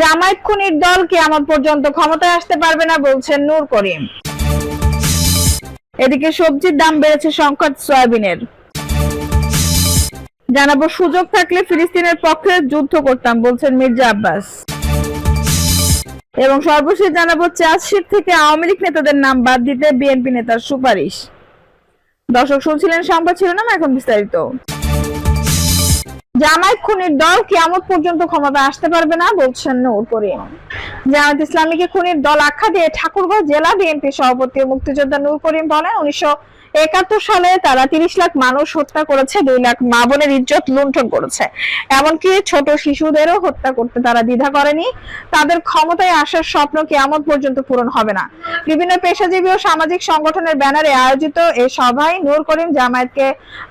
জামায়াত খুনির দল কিয়ামত পর্যন্ত ক্ষমতায় আসতে পারবে না? বলছেন নূর করিম। এদিকে সবজির দাম বেড়েছে সংকট সয়াবিনের। জানাব, সুযোগ থাকলে ফিলিস্তিনের পক্ষে যুদ্ধ করতাম, বলছেন মির্জা আব্বাস। এবং সর্বশেষ জানাব, চার্জশিট থেকে আওয়ামী লীগ নেতাদের নাম বাদ দিতে বিএনপি নেতার সুপারিশ। দর্শক, শুনছিলেন সংবাদ শিরোনাম, এখন বিস্তারিত। জামায়াত খুনির দল কিয়ামত পর্যন্ত ক্ষমতা আসতে পারবে না, বলছেন নূর করিম। জামায়াত ইসলামীকে খুনির দল আখ্যা দিয়ে ঠাকুরগাঁও জেলা বিএনপি সভাপতি মুক্তিযোদ্ধা নূর করিম বলেন, উনিশশো একাত্তর সালে তারা তিরিশ লাখ মানুষ হত্যা করেছে, দুই লাখ মা বোনের ইজ্জত লুণ্ঠন করেছে। এমনকি ছোট শিশুদেরও হত্যা করতে তারা দ্বিধা করেনি। তাদের ক্ষমতায় আসার স্বপ্ন কেয়ামত পর্যন্ত পূরণ হবে না। বিভিন্ন পেশাজীবী ও সামাজিক সংগঠনের ব্যানারে আয়োজিত এই সভায় নূর করিম জামায়াতকে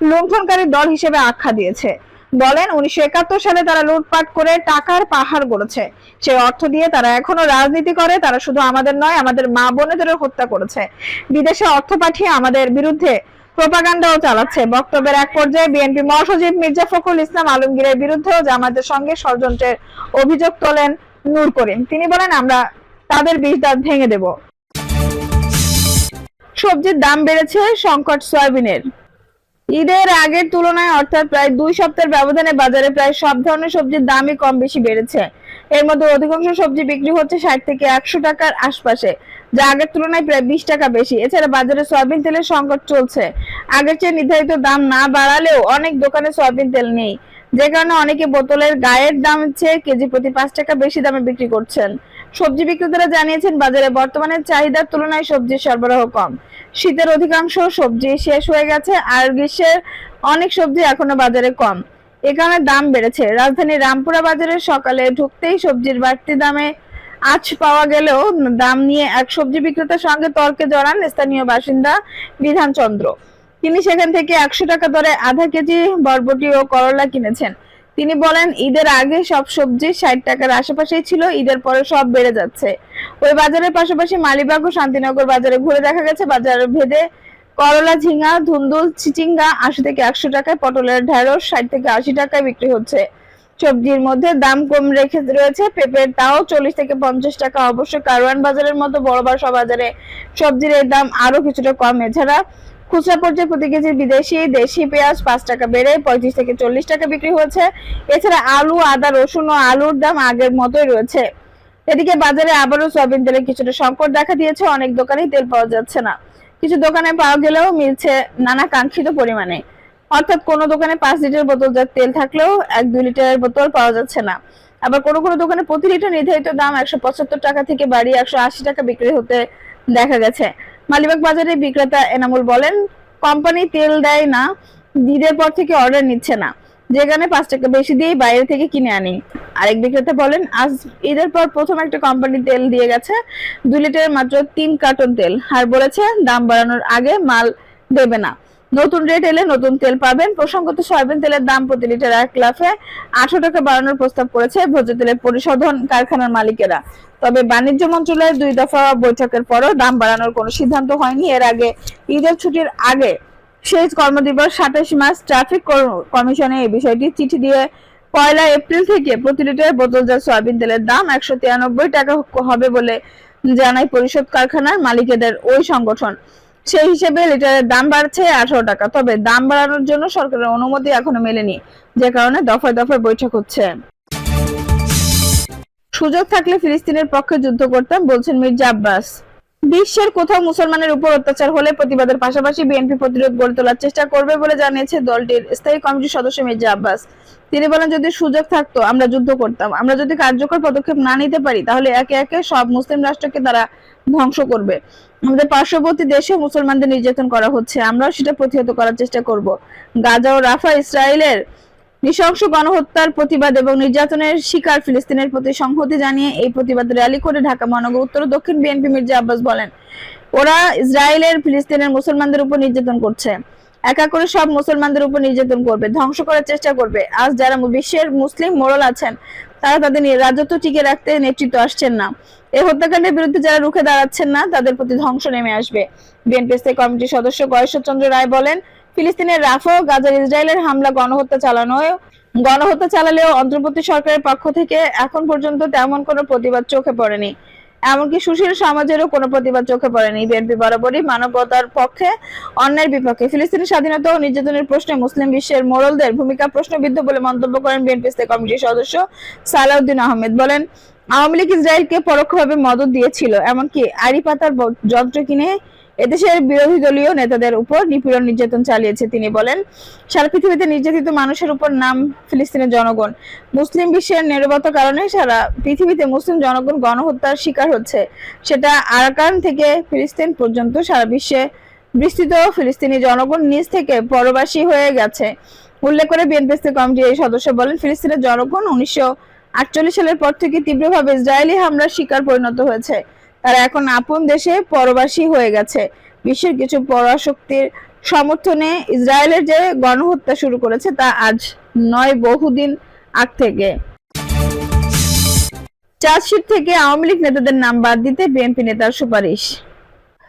লুণ্ঠনকারী দল হিসেবে আখ্যা দিয়েছে। বলেন, উনিশশো একাত্তর সালে তারা লুটপাট করে টাকার পাহাড় গড়েছে। সেই অর্থ দিয়ে তারা এখনও রাজনীতি করে, তারা শুধু আমাদের নয়, আমাদের মা বোনেদেরও হত্যা করেছে। বিদেশে অর্থ পাঠিয়ে আমাদের বিরুদ্ধে প্রপাগান্ডাও চালাচ্ছে। বক্তব্যের এক পর্যায়ে বিএনপি মহাসচিব মির্জা ফখরুল ইসলাম আলমগীরের বিরুদ্ধেও জামাতের সঙ্গে ষড়যন্ত্রের অভিযোগ তোলেন নূর করিম। তিনি বলেন, আমরা তাদের বিষ দাঁত ভেঙে দেব। সবজির দাম বেড়েছে সংকট সয়াবিনের। ঈদের আগের তুলনায় অর্থাৎ প্রায় দুই সপ্তাহের ব্যবধানে বাজারে প্রায় সব ধরনের সবজির দামই কম বেশি বেড়েছে। এর মধ্যে অধিকাংশ সবজি বিক্রি হচ্ছে ষাট থেকে একশো টাকার আশপাশে, যা আগের তুলনায় প্রায় বিশ টাকা বেশি। এছাড়া বাজারে সয়াবিন তেলের সংকট চলছে। আগের চেয়ে নির্ধারিত দাম না বাড়ালেও অনেক দোকানে সয়াবিন তেল নেই। যে কারণে অনেকে বোতলের গায়ের দাম চেয়ে কেজি প্রতি পাঁচ টাকা বেশি দামে বিক্রি করছেন। সবজি বিক্রেতারা জানিয়েছেন, বাজারে বর্তমানে চাহিদার তুলনায় সবজির সরবরাহ কম। শীতের অধিকাংশ সবজি শেষ হয়ে গেছে, আর গ্রীষ্মের অনেক সবজি এখনও বাজারে কম। এ কারণে দাম বেড়েছে। রাজধানীর রামপুরা বাজারে সকালে ঢুকতেই সবজির বাড়তি দামে আজ পাওয়া গেলেও দাম নিয়ে এক সবজি বিক্রেতার সঙ্গে তর্কে জড়ান স্থানীয় বাসিন্দা বিধানচন্দ্র। তিনি সেখান থেকে একশো টাকা দরে আধা কেজি বরবটি ও করলা কিনেছেন। তিনি বলেন, ঈদের আগে সব সবজি ষাট টাকার আশেপাশেই ছিল, ঈদের পরে সব বেড়ে যাচ্ছে। ওই বাজারের পাশাপাশি মালিবাগ ও শান্তিনগর বাজারে ঘুরে দেখা গেছে বাজারের ভেদে করলা, ঝিঙা, ধুন্দুল, চিচিঙ্গা আশি থেকে একশো টাকায়, পটলের ঢেঁড়স ষাট থেকে আশি টাকায় বিক্রি হচ্ছে। সবজির মধ্যে দাম কম রেখে রয়েছে, পেঁপের তাও চল্লিশ থেকে পঞ্চাশ টাকা। অবশ্য কারওয়ান বাজারের মতো বড় সব বাজারে সবজির এর দাম আরও কিছুটা কম। এছাড়া খুচরা পর্যায়ে প্রতি কেজি বিদেশি দেশি পেঁয়াজ পাঁচ টাকা বেড়ে পঁয়ত্রিশ থেকে চল্লিশ টাকা বিক্রি হচ্ছে এছাড়া আলু, আদা, রসুন ও আলুর দাম আগের মতোই রয়েছে। এদিকে বাজারে আবারও সয়াবিন তেলের কিছুটা সংকট দেখা দিয়েছে, অনেক দোকানেই তেল পাওয়া যাচ্ছে না। কিছু দোকানে পাওয়া গেলেও মিলছে নানা কাঙ্ক্ষিত পরিমাণে। অর্থাৎ কোনো দোকানে পাঁচ লিটার বোতলজাত তেল থাকলেও এক দুই লিটারের বোতল পাওয়া যাচ্ছে না। আবার কোনো কোনো দোকানে প্রতি লিটার নির্ধারিত দাম একশো পঁচাত্তর টাকা থেকে বাড়িয়ে একশো আশি টাকা বিক্রি হতে দেখা গেছে। মালিবাগ বাজারে বিক্রেতা এনামুল বলেন, কোম্পানি তেল দেয় না, ঈদের পর থেকে অর্ডার নিচ্ছে না। যেখানে পাঁচ টাকা বেশি দিয়ে বাইরে থেকে কিনে আনি। আরেক বিক্রেতা বলেন, আজ ঈদের পর প্রথম একটা কোম্পানি তেল দিয়ে গেছে দুই লিটারের মাত্র তিন কার্টন তেল। আর বলেছে, দাম বাড়ানোর আগে মাল দেবে না। নতুন রেট এলে নতুন তেল পাবেন। প্রসঙ্গত সয়াবিন তেলের দাম প্রতি লিটার এক লাফে আঠারো টাকা বাড়ানোর প্রস্তাব করেছে ভোজ্য তেলের পরিশোধন কারখানার মালিকেরা। তবে বাণিজ্য মন্ত্রণালয়ের দুই দফা বৈঠকের পরও দাম বাড়ানোর কোনো সিদ্ধান্ত হয়নি। এর আগে ঈদের ছুটির আগে শেষ কর্মদিবস সাতাশ মাস ট্রাফিক কমিশনে এই বিষয়টি চিঠি দিয়ে পয়লা এপ্রিল থেকে প্রতি লিটার বোতলজাত সয়াবিন তেলের দাম একশো তিরানব্বই টাকা হবে বলে জানায় পরিষদ কারখানার মালিকেদের ওই সংগঠন। সেই হিসেবে লিটারের দাম বাড়ছে আঠারো টাকা। তবে দাম বাড়ানোর জন্য সরকারের অনুমতি এখনও মেলেনি, যে কারণে দফায় দফায় বৈঠক হচ্ছে। সুযোগ থাকলে ফিলিস্তিনের পক্ষে যুদ্ধ করতাম, বলছেন মির্জা আব্বাস। বিশ্বের কোথাও মুসলমানের উপর অত্যাচার হলে প্রতিবাদের পাশাপাশি বিএনপি প্রতিরোধ গড়ে তোলার চেষ্টা করবে বলে জানিয়েছে দলটির স্থায়ী কমিটির সদস্য মির্জা আব্বাস। তিনি বলেন, যদি সুযোগ থাকতো, আমরা যুদ্ধ করতাম। আমরা যদি কার্যকর পদক্ষেপ না নিতে পারি, তাহলে একে একে সব মুসলিম রাষ্ট্রকে তারা ধ্বংস করবে। আমাদের পার্শ্ববর্তী দেশে মুসলমানদের নির্যাতন করা হচ্ছে। আমরাও সেটা প্রতিহত করার চেষ্টা করব। গাজা ও রাফা ইসরায়েলের নৃশংস গণহত্যার প্রতিবাদ এবং নির্যাতনের শিকার ফিলিস্তিনের প্রতি সংহতি জানিয়ে এই প্রতিবাদ র্যালি করে ঢাকা, মহানগর, উত্তর দক্ষিণ বিএনপি মির্জা আব্বাস বলেন, ওরা ইসরায়েলের ফিলিস্তিনের মুসলমানদের উপর নির্যাতন করছে। একা করে সব মুসলমানদের উপর নির্যাতন করবে, ধ্বংস করার চেষ্টা করবে। আজ যারা বিশ্বের মুসলিম মোড়ল আছেন তারা তাদের রাজত্ব টিকে রাখতে নেতৃত্ব আসছেন না। এই হত্যাকাণ্ডের বিরুদ্ধে যারা রুখে দাঁড়াচ্ছেন না, তাদের প্রতি ধ্বংস নেমে আসবে। বিএনপি স্থায়ী কমিটির সদস্য গয়েশ্বর চন্দ্র রায় বলেন, ফিলিস্তিনের রাফা, গাজার ইসরায়েলের হামলা, গণহত্যা চালানো গণহত্যা চালালেও অন্তর্বর্তী সরকারের পক্ষ থেকে এখন পর্যন্ত তেমন কোনো প্রতিবাদ চোখে পড়েনি। এমনকি সুশীল সমাজেরও কোনো প্রতিবাদ চোখে পড়েনি। বিএনপি বরাবরই মানবতার পক্ষে, অন্যের বিপক্ষে। ফিলিস্তিনি স্বাধীনতা ও নির্যাতনের প্রশ্নে মুসলিম বিশ্বের মোড়লদের ভূমিকা প্রশ্নবিদ্ধ বলে মন্তব্য করেন বিএনপি স্থায়ী কমিটির সদস্য সালাউদ্দিন আহমেদ। বলেন, আওয়ামী লীগ ইসরায়েলকে পরোক্ষভাবে মদত দিয়েছিল, এমনকি আড়ি যন্ত্র কিনে এদেশের বিরোধী দলীয় নেতাদের উপর নিপীড়ন নির্যাতন চালিয়েছে তিনি বলেন, সারা পৃথিবীতে নির্যাতিত মানুষের উপর নাম ফিলিস্তিনের জনগণ। মুসলিম বিশ্বের নিরবতা কারণে সারা পৃথিবীতে মুসলিম জনগণ গণহত্যার শিকার হচ্ছে। সেটা আরাকান থেকে ফিলিস্তিন পর্যন্ত সারা বিশ্বে বিস্তৃত। ফিলিস্তিনি জনগণ নিজ থেকে পরবাসী হয়ে গেছে। উল্লেখ করে বিএনপি কমিটির এই সদস্য বলেন, ফিলিস্তিনের জনগণ উনিশশো আটচল্লিশ সালের পর থেকে তীব্রভাবে ইসরায়েলি হামলার শিকার পরিণত হয়েছে। তারা এখন আপন দেশে পরবাসী হয়ে গেছে। বিশ্বের কিছু পরাশক্তির সমর্থনে ইসরায়েলের যে গণহত্যা শুরু করেছে তা আজ নয় বহুদিন আগ থেকে। চার্জশিট থেকে আওয়ামী লীগ নেতাদের নাম বাদ দিতে বিএনপি নেতার সুপারিশ।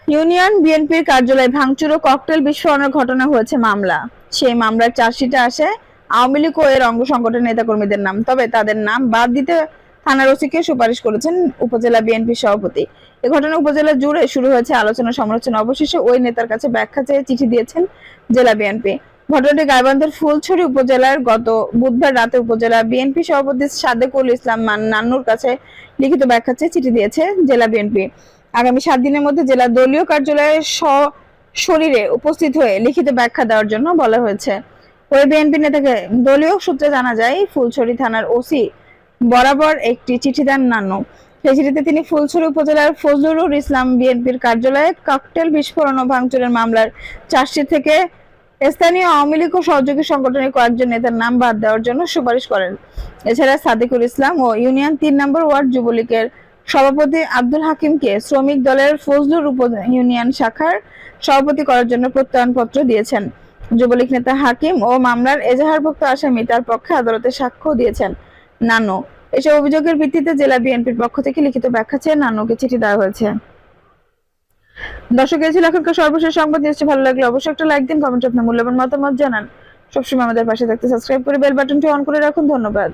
ইউনিয়ন বিএনপির কার্যালয়ে ভাঙচুর ও ককটেল বিস্ফোরণের ঘটনা হয়েছে মামলা। সেই মামলার চার্জশিটে আসে আওয়ামী লীগ ও এর অঙ্গ সংগঠনের নেতাকর্মীদের নাম, তবে তাদের নাম বাদ দিতে থানার ওসিকে সুপারিশ করেছেন উপজেলা বিএনপি সভাপতি। এ ঘটনা উপজেলা জুড়ে শুরু হয়েছে আলোচনা সমালোচনা অবশেষে ওই নেতার কাছে ব্যাখ্যা চেয়ে চিঠি দিয়েছেন জেলা বিএনপি। ঘটনাটি গাইবান্ধার ফুলছড়ি উপজেলার গত বুধবার রাতে উপজেলা বিএনপি সভাপতি সাদেকুল ইসলাম নান্নুর কাছে লিখিত ব্যাখ্যা চেয়ে চিঠি দিয়েছে জেলা বিএনপি। আগামী সাত দিনের মধ্যে জেলা দলীয় কার্যালয়ে শরীরে উপস্থিত হয়ে লিখিত ব্যাখ্যা দেওয়ার জন্য বলা হয়েছে। ওই বিএনপি নেতাকে দলীয় সূত্রে জানা যায়, ফুলছড়ি থানার ওসি বরাবর একটি চিঠি দেন নান্নু সেই চিঠিতে তিনি ফুলছড়ি উপজেলার ফজলুর ইসলাম বিএনপির কার্যালয়ে ককটেল বিস্ফোরণ ও ভাঙচুরের মামলার চার্জশিট থেকে স্থানীয় আওয়ামী লীগ ও সহযোগী সংগঠনের কয়েকজন নেতার নাম বাদ দেওয়ার জন্য সুপারিশ করেন। এছাড়া সাদিকুল ইসলাম ও ইউনিয়ন তিন নম্বর ওয়ার্ড যুবলীগের সভাপতি আব্দুল হাকিমকে শ্রমিক দলের ফজলুর উপ ইউনিয়ন শাখার সভাপতি করার জন্য প্রত্যয়নপত্র দিয়েছেন। যুবলীগ নেতা হাকিম ও মামলার এজাহারভুক্ত আসামি তার পক্ষে আদালতে সাক্ষ্য দিয়েছেন। নানু এসব অভিযোগের ভিত্তিতে জেলা বিএনপির পক্ষ থেকে লিখিত ব্যাখ্যা চেয়ে নানুকে চিঠি দেওয়া হয়েছে। দর্শক ছিল এখনকার সর্বশেষ সংবাদ। নিশ্চয় ভালো লাগলে অবশ্যই একটা লাইক দিন, কমেন্ট আপনার মূল্যবান মতামত জানান। সবসময় আমাদের পাশে থাকতে সাবস্ক্রাইব করে বেল বাটনটি অন করে রাখুন। ধন্যবাদ।